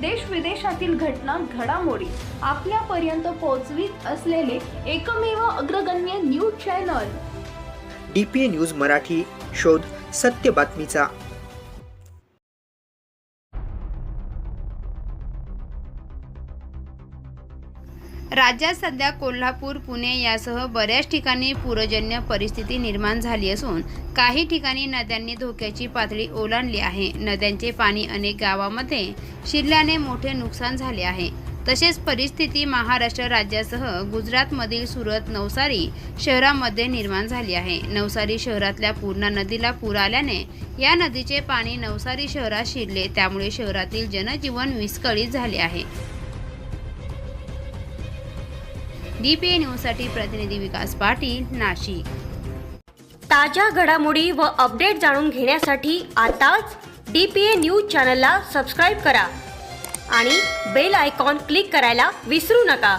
देश विदेशातील घटना घडामोडी आपल्यापर्यंत पोहोचवीत असलेले एकमेव अग्रगण्य news channel. D P A news Marathi शोध सत्य बातमीचा राज्यात सध्या कोल्हापूर पुणे यासह बऱ्याच ठिकाणी पूरजन्य परिस्थिती निर्माण झाली असून काही ठिकाणी नद्यांनी धोक्याची पातळी ओलांडली आहे. नद्यांचे पाणी अनेक गावामध्ये शिरल्याने मोठे नुकसान झाले आहे. तसेच परिस्थिती महाराष्ट्र राज्यासह गुजरातमधील सुरत नवसारी शहरामध्ये निर्माण झाली आहे. नवसारी शहरातल्या पूर्णा नदीला पूर आल्याने या नदीचे पाणी नवसारी शहरात शिरले. त्यामुळे शहरातील जनजीवन विस्कळीत झाले आहे. डीपीए न्यूजसाठी प्रतिनिधी विकास पाटील नाशिक. ताज्या घडामोडी व अपडेट जाणून घेण्यासाठी आताच डी पी ए न्यूज चॅनलला सबस्क्राईब करा आणि बेल आयकॉन क्लिक करायला विसरू नका.